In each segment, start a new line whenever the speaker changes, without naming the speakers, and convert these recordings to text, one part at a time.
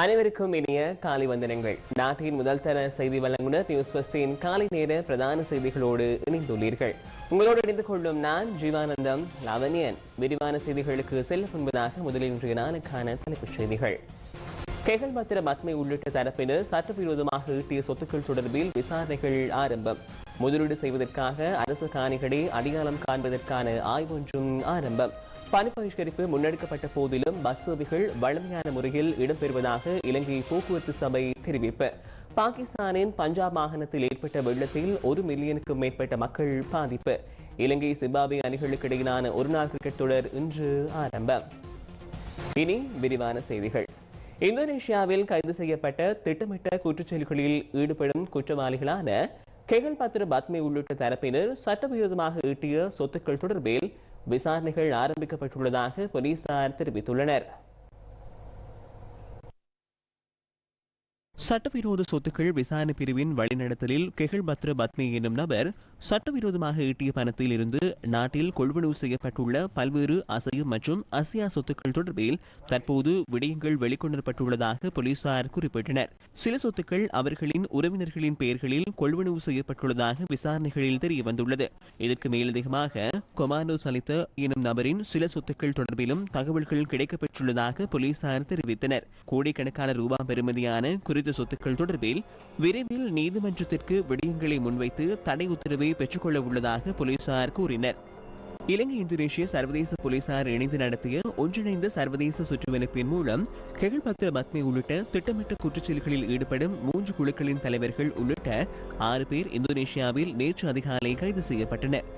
அனைவருக்கும் இனிய காலை வந்தனங்கள். நாட்டின் முதல் தர செய்தி வழங்குனர் நியூஸ் ஃபர்ஸ்டின் காலை நேர பிரதான செய்திகளோடு இணைந்துள்ளீர்கள். உங்களோடு இணைந்து கொள்ளும் நான் ஜீவானந்தம் லாவண்யன். விரிவான செய்திகளுக்கு செல்ல முன்பதாக முதலில் இன்றைய நாளுக்கான தலைப்புச் செய்திகள். கேகல் பத்திர மத்மை உள்ளிட்ட தரப்பினர் சட்டவிரோதமாக ஈட்டிய சொத்துக்கள் தொடர்பில் விசாரணைகள் ஆரம்பம். முதலீடு செய்வதற்காக அரசு காணிகளை அடையாளம் காண்பதற்கான ஆய்வொன்றும் ஆரம்பம். பணி பகிஷ்கரிப்பு முன்னெடுக்கப்பட்ட போதிலும் பஸ் சேவைகள் வழமையான முறையில் இடம்பெறுவதாக இலங்கை போக்குவரத்து சபை தெரிவிப்பு. பாகிஸ்தானின் பஞ்சாப் மாகாணத்தில் ஏற்பட்ட வெள்ளத்தில் ஒரு மில்லியனுக்கும் மேற்பட்ட மக்கள் பாதிப்பு. இலங்கை சிம்பாபே அணிகளுக்கு இடையிலான ஒருநாள் கிரிக்கெட் தொடர் இன்று ஆரம்பம். இனி விரிவான செய்திகள். இந்தோனேஷியாவில் கைது செய்யப்பட்ட திட்டமிட்ட குற்றச்செயல்களில் ஈடுபடும் குற்றவாளிகளான கெகல் பத்ர பத்மி உள்ளிட்ட தரப்பினர் சட்டவிரோதமாக ஈட்டிய சொத்துக்கள் தொடர்பில் விசாரணைகள் ஆரம்பிக்கப்பட்டுள்ளதாக போலீசார் தெரிவித்துள்ளனர். சட்டவிரோத சொத்துக்கள் விசாரணை பிரிவின் வழிநடத்தலில் கெகல் பத்ர பத்மி என்னும் நபர் சட்டவிரோதமாக ஈட்டிய பணத்தில் இருந்து நாட்டில் கொள்வனவு செய்யப்பட்டுள்ள பல்வேறு அசையும் மற்றும் அசியா சொத்துக்கள் தொடர்பில் தற்போது விடயங்கள் வெளிக்கொணரப்பட்டுள்ளதாக போலீசார் குறிப்பிட்டனர். சில சொத்துக்கள் அவர்களின் உறவினர்களின் பெயர்களில் கொள்வனவு செய்யப்பட்டுள்ளதாக விசாரணைகளில் தெரிய வந்துள்ளது இதற்கு மேலதிகமாக கொமாண்டோ சலித்த எனும் நபரின் சில சொத்துக்கள் தொடர்பிலும் தகவல்கள் கிடைக்கப்பெற்றுள்ளதாக போலீசார் தெரிவித்தனர். கோடிக்கணக்கான ரூபாய் பெறுமதியான குறித்த சொத்துக்கள் தொடர்பில் விரைவில் நீதிமன்றத்திற்கு விடயங்களை முன்வைத்து தடை உத்தரவை பெற்றுக்கொள்ள உள்ளதாக போலீசார் கூறினர். இலங்கை இந்தோனேஷிய சர்வதேச போலீசார் இணைந்து நடத்திய ஒன்றிணைந்த சர்வதேச சுற்றுவளைப்பின் மூலம் கெகல்பத்ர பத்மை உள்ளிட்ட திட்டமிட்ட குற்றச்செயல்களில் ஈடுபடும் மூன்று குழுக்களின் தலைவர்கள் உள்ளிட்ட ஆறு பேர் இந்தோனேஷியாவில் நேற்று அதிகாலை கைது செய்யப்பட்டனர்.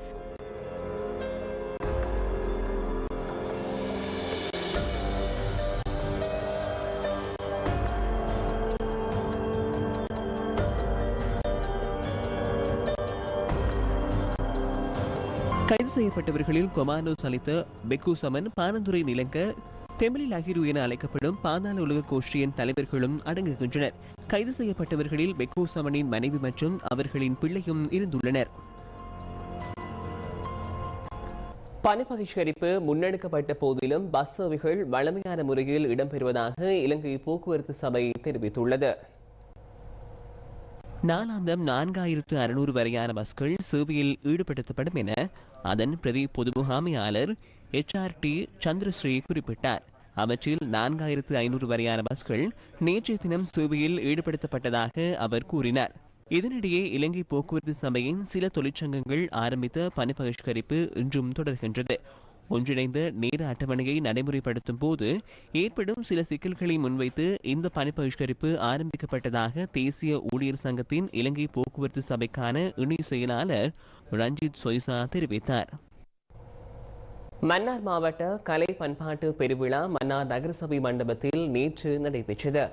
கைது செய்யப்பட்டவர்களில் கொமானோஸ் அளித்த பெக்குசமன் பானந்துரை நிலங்க தெமிழில் அகிரு என அழைக்கப்படும் பாதாள உலக கோஷ்டியின் தலைவர்களும் அடங்குகின்றனர். கைது செய்யப்பட்டவர்களில் பெக்குசமனின் மனைவி மற்றும் அவர்களின் பிள்ளையும் இருந்துள்ளனர். பணப்பகிஷ்கரிப்பு முன்னெடுக்கப்பட்ட போதிலும் பஸ் சேவைகள் வழமையான முறையில் இடம்பெறுவதாக இலங்கை போக்குவரத்து சபை தெரிவித்துள்ளது. நாளாந்தம் நான்காயிரத்து அறுநூறு வரையான பஸ்கள் சேவையில் ஈடுபடுத்தப்படும் என அதன் பிரதி பொது முகாமையாளர் டி சந்திரஸ்ரீ குறிப்பிட்டார். அவற்றில் நான்காயிரத்து ஐநூறு வரையான பஸ்கள் நேற்றைய தினம் சேவையில் ஈடுபடுத்தப்பட்டதாக அவர் கூறினார். இதனிடையே இலங்கை போக்குவரத்து சபையின் சில தொழிற்சங்கங்கள் ஆரம்பித்த பணி பகிஷ்கரிப்பு இன்றும் தொடர்கின்றது. ஒன்றிணைந்த நேர அட்டவணையை நடைமுறைப்படுத்தும் போது ஏற்படும் சில சிக்கல்களை முன்வைத்து இந்த பணி பகிஷ்கரிப்பு ஆரம்பிக்கப்பட்டதாக தேசிய ஊழியர் சங்கத்தின் இலங்கை போக்குவரத்து சபைக்கான இணை செயலாளர் ரஞ்சித் சொய்சா தெரிவித்தார். மன்னார் மாவட்ட கலை பண்பாட்டு பெருவிழா மன்னார் நகரசபை மண்டபத்தில் நேற்று நடைபெற்றது.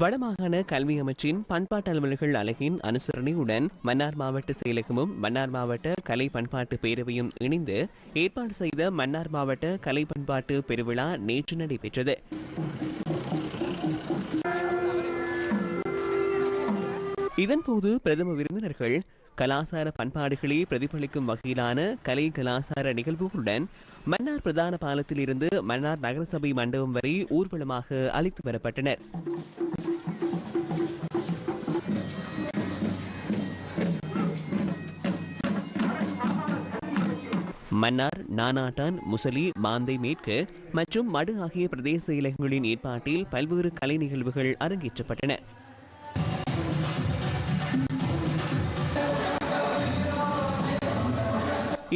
வடமாகாண கல்வி அமைச்சின் பண்பாட்டு அலுவலர்கள் அலகின் அனுசரணையுடன் மன்னார் மாவட்ட செயலகமும் மன்னார் மாவட்ட கலை பண்பாட்டு பேரவையும் இணைந்து ஏற்பாடு செய்த மன்னார் மாவட்ட கலை பண்பாட்டு பெருவிழா நேற்று நடைபெற்றது. இதன்போது பிரதம விருந்தினர்கள் கலாசார பண்பாடுகளை பிரதிபலிக்கும் வகையிலான கலை கலாசார நிகழ்வுகளுடன் மன்னார் பிரதான பாலத்தில் இருந்து மன்னார் நகரசபை மண்டபம் வரை ஊர்வலமாக அழைத்து வரப்பட்டனர். மன்னார் நானாட்டான் முசலி மாந்தை மேற்கு மற்றும் மடு ஆகிய பிரதேச இலகங்களின் ஏற்பாட்டில் பல்வேறு கலை நிகழ்வுகள் அரங்கேற்றப்பட்டன.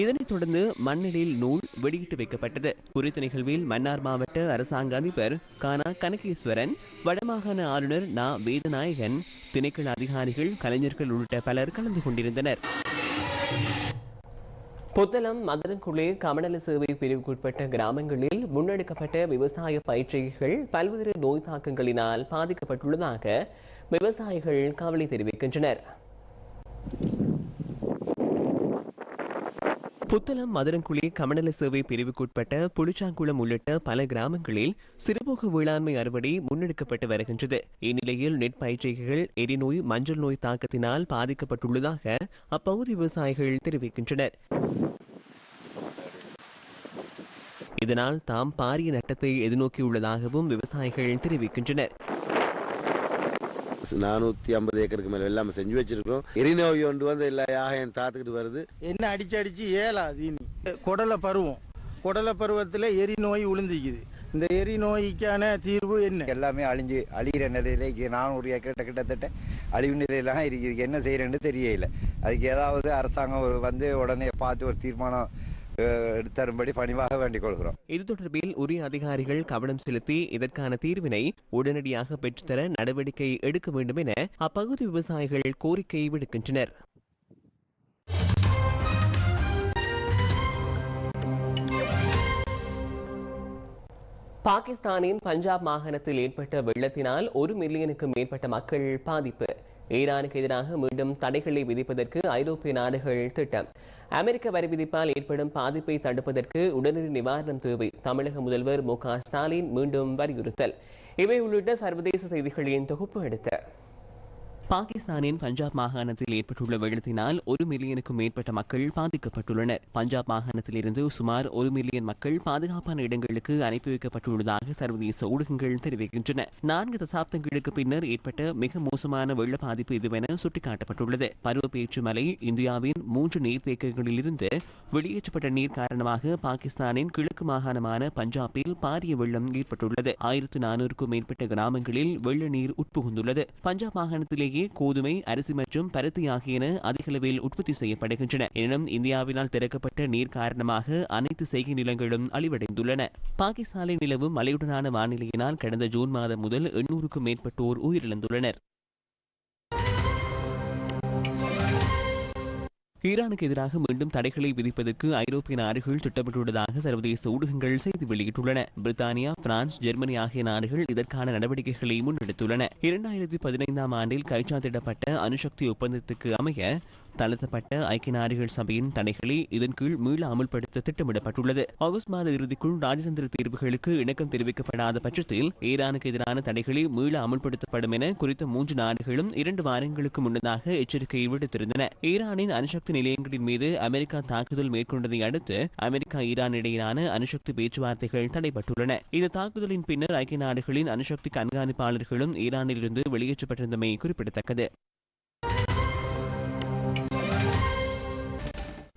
இதனைத் தொடர்ந்து மண்ணிலில் நூல் வெளியிட்டு வைக்கப்பட்டது. குறித்த நிகழ்வில் மன்னார் மாவட்ட அரசாங்க அதிபர் கானா கனகேஸ்வரன் வடமாகாண ஆளுநர் நா. வேதநாயகன் திணைக்கள அதிகாரிகள் கலைஞர்கள் உள்ளிட்ட பலர் கலந்து கொண்டிருந்தனர். புத்தளம் மதனக்குழி கமநல சேவை பிரிவுக்குட்பட்ட கிராமங்களில் முன்னெடுக்கப்பட்ட விவசாய பயிற்சிகள் பல்வேறு நோய் தாக்கங்களினால் பாதிக்கப்பட்டுள்ளதாக விவசாயிகள் கவலை தெரிவிக்கின்றனர். புத்தளம் மதுரங்குழி கமநல சேவை பிரிவுக்குட்பட்ட புளிச்சாங்குளம் உள்ளிட்ட பல கிராமங்களில் சிறுபோக வேளாண்மை அறுவடை முன்னெடுக்கப்பட்டு வருகின்றது. இந்நிலையில் நெற்பயிற்சிகள் எரிநோய் மஞ்சள் நோய் தாக்கத்தினால் பாதிக்கப்பட்டுள்ளதாக அப்பகுதி விவசாயிகள் தெரிவிக்கின்றனர். இதனால் தாம் பாரிய நட்டத்தை எதிர்நோக்கியுள்ளதாகவும் விவசாயிகள் தெரிவிக்கின்றனர்.
நானூற்றி ஐம்பது ஏக்கருக்கு மேலே எல்லாம் செஞ்சு வச்சிருக்கிறோம். எரிநோய் ஒன்று வந்து எல்லா யாகையும் தாத்துக்கிட்டு வருது.
என்ன அடிச்சு அடிச்சு ஏலாது இனி குடலை பருவம். குடலை பருவத்தில் எரி நோய் விழுந்திக்குது இந்த எரி நோய்க்கான தீர்வு என்ன?
எல்லாமே அழிஞ்சு அழிகிற நிலையில நானூறு ஏக்கர் கிட்டத்தட்ட அழிவு நிலையிலாம் இருக்குது. இதுக்கு என்ன செய்யறேன்னு தெரியல அதுக்கு ஏதாவது அரசாங்கம் ஒரு வந்து உடனே பார்த்து ஒரு தீர்மானம் தரும்படி பணிவாக வேண்டிக் கொள்கிறோம்
இது தொடர்பில் உரிய அதிகாரிகள் கவனம் செலுத்தி இதற்கான தீர்வினை உடனடியாக பெற்றுத்தர நடவடிக்கை எடுக்க வேண்டும் என அப்பகுதி விவசாயிகள் கோரிக்கை விடுக்கின்றனர் பாகிஸ்தானின் பஞ்சாப் மாகாணத்தில் ஏற்பட்ட வெள்ளத்தினால் ஒரு மில்லியனுக்கு மேற்பட்ட மக்கள் பாதிப்பு ஈரானுக்கு எதிராக மீண்டும் தடைகளை விதிப்பதற்கு ஐரோப்பிய நாடுகள் திட்டம் அமெரிக்க வரி விதிப்பால் ஏற்படும் பாதிப்பை தடுப்பதற்கு உடனடி நிவாரணம் தேவை தமிழக முதல்வர் மு ஸ்டாலின் மீண்டும் வலியுறுத்தல். இவை உள்ளிட்ட சர்வதேச செய்திகளின் தொகுப்பு எடுத்த பாகிஸ்தானின் பஞ்சாப் மாகாணத்தில் ஏற்பட்டுள்ள வெள்ளத்தினால் ஒரு மில்லியனுக்கும் மேற்பட்ட மக்கள் பாதிக்கப்பட்டுள்ளனர். பஞ்சாப் மாகாணத்தில் இருந்து சுமார் ஒரு மில்லியன் மக்கள் பாதுகாப்பான இடங்களுக்கு அனுப்பி வைக்கப்பட்டுள்ளதாக சர்வதேச ஊடகங்கள் தெரிவிக்கின்றன. நான்கு தசாப்தங்களுக்கு பின்னர் ஏற்பட்ட மிக மோசமான வெள்ள பாதிப்பு இதுவென சுட்டிக்காட்டப்பட்டுள்ளது. பருவப்பேற்று மலை இந்தியாவின் மூன்று நீர்த்தேக்கங்களிலிருந்து வெளியேற்றப்பட்ட நீர் காரணமாக பாகிஸ்தானின் கிழக்கு மாகாணமான பஞ்சாபில் பாரிய வெள்ளம் ஏற்பட்டுள்ளது. ஆயிரத்து நானூறுக்கும் மேற்பட்ட கிராமங்களில் வெள்ள நீர் உட்புகுந்துள்ளது. பஞ்சாப் மாகாணத்திலேயே கோதுமை அரிசி மற்றும் பருத்தி ஆகியன அதிகளவில் உற்பத்தி செய்யப்படுகின்றன. எனினும் இந்தியாவினால் திறக்கப்பட்ட நீர் காரணமாக அனைத்து செய்கை நிலங்களும் அழிவடைந்துள்ளன. பாகிஸ்தானில் நிலவும் மலையுடனான வானிலையினால் கடந்த ஜூன் மாதம் முதல் எண்ணூறுக்கும் மேற்பட்டோர் உயிரிழந்துள்ளனர். ஈரானுக்கு எதிராக மீண்டும் தடைகளை விதிப்பதற்கு ஐரோப்பிய நாடுகள் திட்டமிட்டுள்ளதாக சர்வதேச ஊடகங்கள் செய்தி வெளியிட்டுள்ளன. பிரித்தானியா பிரான்ஸ் ஜெர்மனி ஆகிய நாடுகள் இதற்கான நடவடிக்கைகளை முன்னெடுத்துள்ளன. இரண்டாயிரத்தி பதினைந்தாம் ஆண்டில் கைச்சாத்திடப்பட்ட அணுசக்தி ஒப்பந்தத்துக்கு அமைய தளர்த்தப்பட்ட ஐக்கிய நாடுகள் சபையின் தடைகளை இதன் கீழ் மீள அமுல்படுத்த திட்டமிடப்பட்டுள்ளது. ஆகஸ்ட் மாத இறுதிக்குள் ராஜதந்திர தீர்வுகளுக்கு இணக்கம் தெரிவிக்கப்படாத பட்சத்தில் ஈரானுக்கு எதிரான தடைகளை மீள அமுல்படுத்தப்படும் என குறித்த மூன்று நாடுகளும் இரண்டு வாரங்களுக்கு முன்னதாக எச்சரிக்கை விடுத்திருந்தன. ஈரானின் அணுசக்தி நிலையங்களின் மீது அமெரிக்கா தாக்குதல் மேற்கொண்டதை அடுத்து அமெரிக்கா ஈரான் இடையிலான அணுசக்தி பேச்சுவார்த்தைகள் தடைபட்டுள்ளன. இந்த தாக்குதலின் பின்னர் ஐக்கிய நாடுகளின் அணுசக்தி கண்காணிப்பாளர்களும் ஈரானிலிருந்து வெளியேற்றப்பட்டிருந்தமை குறிப்பிடத்தக்கது.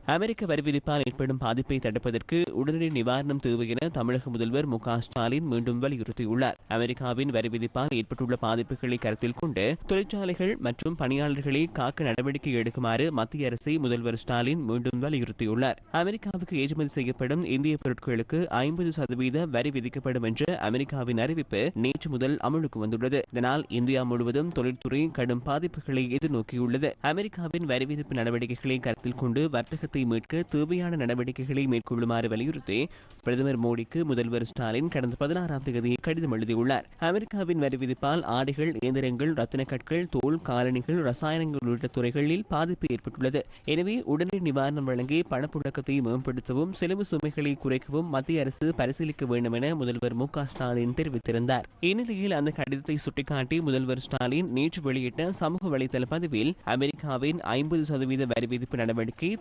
அமெரிக்க வரி விதிப்பால் ஏற்படும் பாதிப்பை தடுப்பதற்கு உடனடி நிவாரணம் தேவை என தமிழக முதல்வர் மு ஸ்டாலின் மீண்டும் வலியுறுத்தியுள்ளார். அமெரிக்காவின் வரி விதிப்பால் ஏற்பட்டுள்ள பாதிப்புகளை கருத்தில் கொண்டு தொழிற்சாலைகள் மற்றும் பணியாளர்களை காக்க நடவடிக்கை எடுக்குமாறு மத்திய அரசை முதல்வர் ஸ்டாலின் மீண்டும் வலியுறுத்தியுள்ளார். அமெரிக்காவுக்கு ஏற்றுமதி செய்யப்படும் இந்திய பொருட்களுக்கு ஐம்பது சதவீத வரி விதிக்கப்படும் என்ற அமெரிக்காவின் அறிவிப்பு நேற்று முதல் அமலுக்கு வந்துள்ளது. இதனால் இந்தியா முழுவதும் தொழில்துறை கடும் பாதிப்புகளை எதிர்நோக்கியுள்ளது. அமெரிக்காவின் வரி விதிப்பு நடவடிக்கைகளை கருத்தில் கொண்டு வர்த்தக வர்த்தகத்தை மீட்க தேவையான நடவடிக்கைகளை மேற்கொள்ளுமாறு வலியுறுத்தி பிரதமர் மோடிக்கு முதல்வர் ஸ்டாலின் கடந்த பதினாறாம் தேதி கடிதம் எழுதியுள்ளார். அமெரிக்காவின் வரி விதிப்பால் ஆடைகள் இயந்திரங்கள் ரத்தினக்கற்கள் தோல் காலணிகள் ரசாயனங்கள் உள்ளிட்ட துறைகளில் பாதிப்பு ஏற்பட்டுள்ளது. எனவே உடனடி நிவாரணம் வழங்கி பணப்புழக்கத்தை மேம்படுத்தவும் செலவு சுமைகளை குறைக்கவும் மத்திய அரசு பரிசீலிக்க வேண்டும் என முதல்வர் மு ஸ்டாலின் தெரிவித்திருந்தார். இந்நிலையில் அந்த கடிதத்தை சுட்டிக்காட்டி முதல்வர் ஸ்டாலின் நேற்று வெளியிட்ட சமூக வலைதள பதிவில் அமெரிக்காவின் ஐம்பது சதவீத வரி விதிப்பு நடவடிக்கை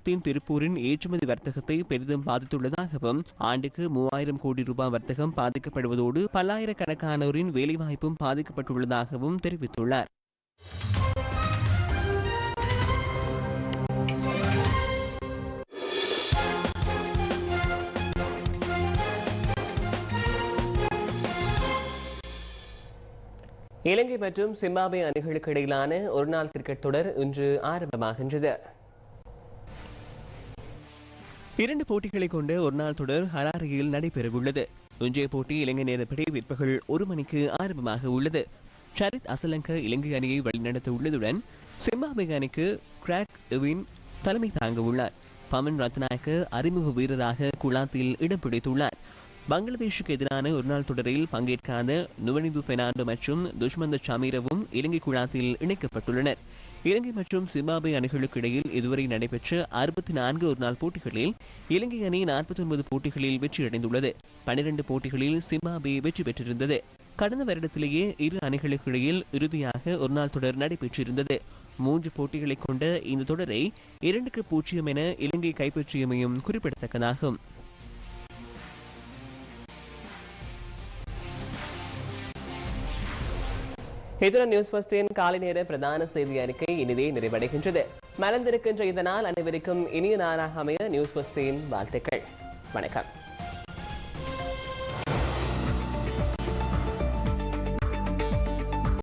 தமிழகத்தின் திருப்பூரின் ஏற்றுமதி வர்த்தகத்தை பெரிதும் பாதித்துள்ளதாகவும் ஆண்டுக்கு மூவாயிரம் கோடி ரூபாய் வர்த்தகம் பாதிக்கப்படுவதோடு பல்லாயிரக்கணக்கானோரின் வேலைவாய்ப்பும் பாதிக்கப்பட்டுள்ளதாகவும் தெரிவித்துள்ளார். இலங்கை மற்றும் சிம்பாபே அணிகளுக்கு இடையிலான ஒருநாள் கிரிக்கெட் தொடர் இன்று ஆரம்பமாகின்றது. இரண்டு போட்டிகளை கொண்ட ஒருநாள் தொடர் ஹராரியில் நடைபெறவுள்ளது. இன்றைய போட்டி இலங்கை நேரப்படி பிற்பகல் ஒரு மணிக்கு ஆரம்பமாக உள்ளது. ஷரித் அசலங்க இலங்கை அணியை வழிநடத்த உள்ளதுடன் சிம்பாபே அணிக்கு கிராக் எவின் தலைமை தாங்க உள்ளார். பமன் ரத்நாயக்க அறிமுக வீரராக குலாத்தில் இடம் பிடித்துள்ளார். பங்களாதேஷுக்கு எதிரான ஒருநாள் தொடரில் பங்கேற்காத நுவனிது பெர்னாண்டோ மற்றும் துஷ்மந்த சமீரவும் இலங்கை குழாத்தில் இணைக்கப்பட்டுள்ளனர். இலங்கை மற்றும் சிம்பாபே அணிகளுக்கு இடையில் இதுவரை நடைபெற்ற அறுபத்தி நான்கு ஒருநாள் போட்டிகளில் இலங்கை அணி நாற்பத்தி ஒன்பது போட்டிகளில் வெற்றியடைந்துள்ளது. பனிரெண்டு போட்டிகளில் சிம்பாபே வெற்றி பெற்றிருந்தது. கடந்த வருடத்திலேயே இரு அணிகளுக்கு இடையில் இறுதியாக ஒருநாள் தொடர் நடைபெற்றிருந்தது. மூன்று போட்டிகளை கொண்ட இந்த தொடரை இரண்டுக்கு பூஜ்ஜியம் என இலங்கை கைப்பற்றியமையும் குறிப்பிடத்தக்கதாகும். இத்துடன் நியூஸ் ஃபர்ஸ்டின் காலை நேர பிரதான செய்தி அறிக்கை இனிதே நிறைவடைகின்றது. மலர்ந்திருக்கின்ற இதனால் அனைவருக்கும் இனிய நாளாக அமைய நியூஸ் ஃபர்ஸ்டின் வாழ்த்துக்கள். வணக்கம்.